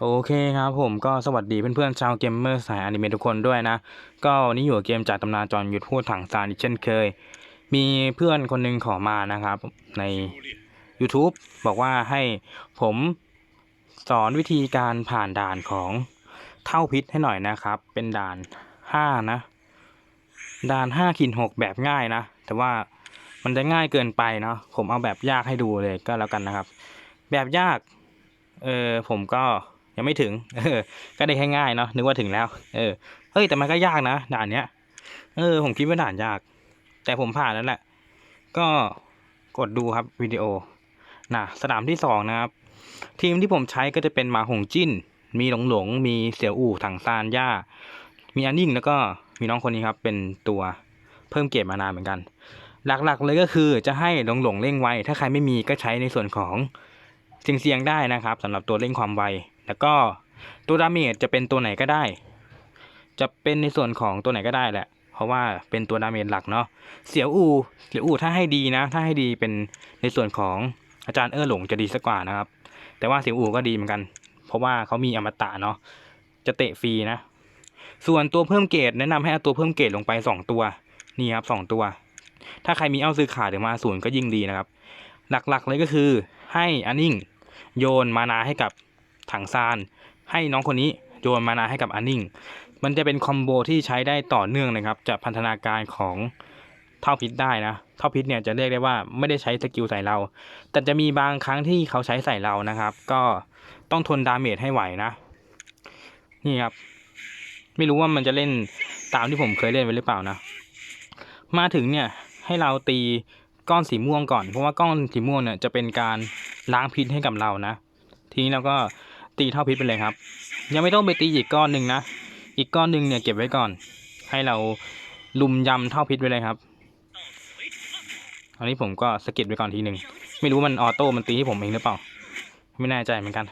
โอเคครับผมก็สวัสดีเพื่อนๆชาวเกมเมอร์สายอนิเมะทุกคนด้วยนะ ก็วันนี้อยู่เกมจากตำนานจอห์นยุทธพูดถังซานอีกเช่นเคย มีเพื่อนคนหนึงขอมานะครับ ใน YouTube บอกว่าให้ผมสอนวิธีการผ่านด่านของเท่าพิษให้หน่อยนะครับ เป็นด่านห้านะ ด่านห้าขีดหกแบบง่ายนะ แต่ว่ามันจะง่ายเกินไปเนาะผมเอาแบบยากให้ดูเลยก็แล้วกันนะครับ แบบยาก เออผมก็ ยังไม่ถึง เออ ก็ได้แค่ง่ายเนาะนึกว่าถึงแล้ว เออเฮ้ยแต่มันก็ยากนะด่านเนี้ยเออ ผมคิดว่าด่านยาก แต่ผมผ่านแล้วแหละ ก็กดดูครับวิดีโอนะสนามที่สองนะครับ ทีมที่ผมใช้ก็จะเป็นหมาหงจิ้น มีหลงหลง มีเสี่ยวอู่ถังซานย่า มีอันนิ่งแล้วก็มีน้องคนนี้ครับ เป็นตัวเพิ่มเกรดมานานเหมือนกัน หลักๆเลยก็คือจะให้หลงหลงเร่งไว ถ้าใครไม่มีก็ใช้ในส่วนของเสียงเสียงๆได้นะครับสำหรับตัวเร่งความไว แล้วก็ตัวดาเมจจะเป็นตัวไหนก็ได้ จะเป็นในส่วนของตัวไหนก็ได้แหละ เพราะว่าเป็นตัวดาเมจหลักเนาะ เสียวอู เสียวอูถ้าให้ดีนะ ถ้าให้ดีเป็นในส่วนของอาจารย์เออหลงจะดีสักกว่านะครับ แต่ว่าเสียวอูก็ดีเหมือนกัน เพราะว่าเขามีอมตะเนาะ จะเตะฟรีนะ ส่วนตัวเพิ่มเกรดแนะนำให้เอาตัวเพิ่มเกรดลงไปสองตัว นี่ครับสองตัว ถ้าใครมีเอาซื้อขาดหรือมาศูนย์ก็ยิ่งดีนะครับ หลักๆเลยก็คือให้อันนิ่งโยนมานาให้กับ ถังซาน ให้น้องคนนี้โยนมานาให้กับอันนิ่ง มันจะเป็นคอมโบที่ใช้ได้ต่อเนื่องนะครับ จะพันธนาการของเท่าพิษได้นะ เท่าพิษเนี่ยจะเรียกได้ว่าไม่ได้ใช้สกิลใส่เรา แต่จะมีบางครั้งที่เขาใช้ใส่เรานะครับ ก็ต้องทนดาเมจให้ไหวนะ นี่ครับ ไม่รู้ว่ามันจะเล่นตามที่ผมเคยเล่นไว้หรือเปล่านะ มาถึงเนี่ยให้เราตีก้อนสีม่วงก่อน เพราะว่าก้อนสีม่วงเนี่ยจะเป็นการล้างพิษให้กับเรานะ ทีนี้เราก็ ตีเท่าพิษไปเลยครับ ยังไม่ต้องไปตีอีกก้อนหนึ่งนะ อีกก้อนหนึ่งเนี่ยเก็บไว้ก่อน ให้เราลุมยำเท่าพิษไปเลยครับอันนี้ผมก็สะกิดไว้ก่อนทีหนึ่งไม่รู้มันออโต้มันตีให้ผมเองหรือเปล่า ไม่แน่ใจเหมือนกัน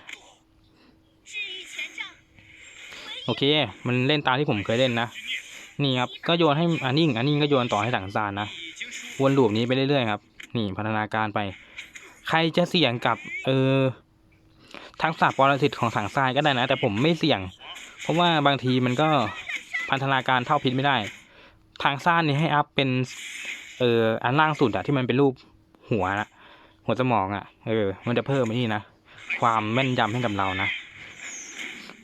โอเค มันเล่นตามที่ผมเคยเล่นนะนี่ครับก็โยนให้อันนิ่งอันนิ่งก็โยนต่อให้ถังซานนะวนลูปนี้ไปเรื่อยๆครับ นี่พัฒนาการไป ใครจะเสี่ยงกับ เออ ทักษะปรสิตของถังทรายก็ได้นะ แต่ผมไม่เสี่ยง เพราะว่าบางทีมันก็พัฒนาการเท่าพิษไม่ได้ ทางซ่านนี่ให้อัพเป็น เอออันล่างสุดอะที่มันเป็นรูปหัวนะหัวสมองอะเออ มันจะเพิ่มไอ้นี่นะความแม่นยำให้กับเรานะ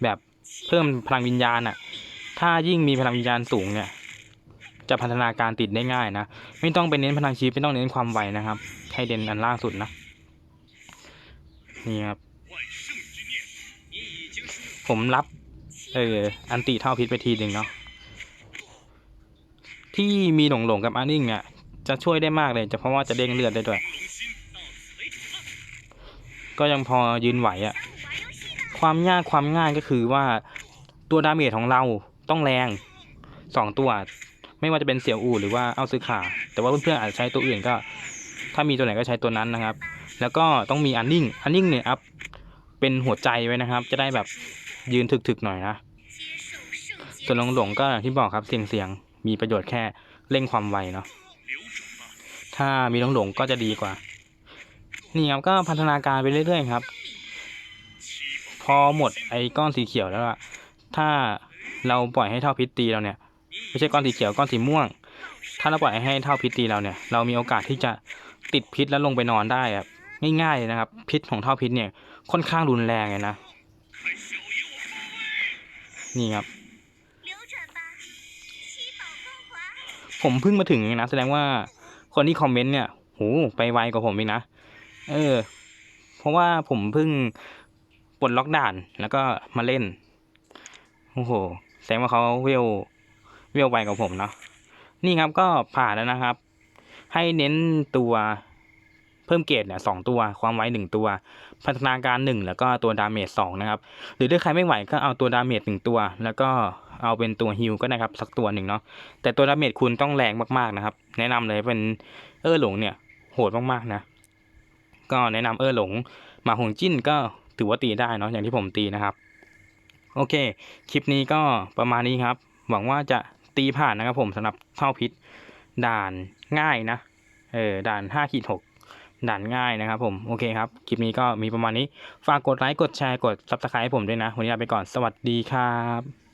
แบบเพิ่มพลังวิญญาณอะถ้ายิ่งมีพลังวิญญาณสูงเนี่ย จะพัฒนาการติดได้ง่ายนะไม่ต้องไปเน้นพลังชีวิตไม่ต้องเน้นความไวนะครับให้เด่นอันล่างสุดนะนี่ครับ ผมรับ เอออันติเท่าพิษไปทีหนึ่งเนาะที่มีหลงหลงๆกับอันนิ่งเนี่ยจะช่วยได้มากเลยจะเพราะว่าจะเด้งเลือดได้ด้วย ก็ยังพอยืนไหวอะความยากความง่ายก็คือว่าตัวดาเมจของเราต้องแรงสองตัว ไม่ว่าจะเป็นเสี่ยวอูหรือว่าเอาซื้อขาแต่ว่าเพื่อนๆอาจจะใช้ตัวอื่นก็ ถ้ามีตัวไหนก็ใช้ตัวนั้นนะครับ แล้วก็ต้องมีอันนิ่งอันนิ่งเนี่ยอัพเป็นหัวใจไว้นะครับ จะได้แบบ ยืนถึกๆหน่อยนะ ส่วนหลงหลงก็อย่างที่บอกครับเสียงเสียงมีประโยชน์แค่เร่งความไวเนาะ ถ้ามีหลงหลงก็จะดีกว่า นี่ครับก็พัฒนาการไปเรื่อยๆครับ พอหมดไอ้ก้อนสีเขียวแล้วอะถ้าเราปล่อยให้เท่าพิษตีเราเนี่ย ไม่ใช่ก้อนสีเขียวก้อนสีม่วง ถ้าเราปล่อยให้เท่าพิษตีเราเนี่ย เรามีโอกาสที่จะติดพิษแล้วลงไปนอนได้อะง่ายๆเลยนะครับ พิษของเท่าพิษเนี่ยค่อนข้างรุนแรงเลยนะ นี่ครับ ผมเพิ่งมาถึงเองนะ แสดงว่าคนที่คอมเมนต์เนี่ยโหไปไวกว่าผมอีกนะ เออ เพราะว่าผมเพิ่งปลดล็อกด่านแล้วก็มาเล่น โอ้โห แสดงว่าเขาเวลเวลไวกว่าผมเนาะ นี่ครับก็ผ่านแล้วนะครับ ให้เน้นตัวเพิ่มเกรดเนี่ยสองตัวความไวหนึ่งตัว พัฒนาการหนึ่งแล้วก็ตัวดาเมจสองนะครับหรือถ้าใครไม่ไหวก็เอาตัวดาเมจหนึ่งตัว แล้วก็เอาเป็นตัวฮิลก็ได้ครับสักตัวหนึ่งเนาะแต่ตัวดาเมจคุณต้องแรงมากๆนะครับ แนะนำเลยเป็นเออหลงเนี่ยโหดมากๆนะ ก็แนะนำเออหลงหมาหงจิ้นก็ถือว่าตีได้เนาะอย่างที่ผมตีนะครับ โอเค คลิปนี้ก็ประมาณนี้ครับ หวังว่าจะตีผ่านนะครับผมสำหรับเท่าพิษด่านง่ายนะเออด่านห้าขีดหก ด่านง่ายนะครับผม โอเคครับ คลิปนี้ก็มีประมาณนี้ ฝากกดไลค์ กดแชร์ กด subscribe ให้ผมด้วยนะ วันนี้ลาไปก่อน สวัสดีครับ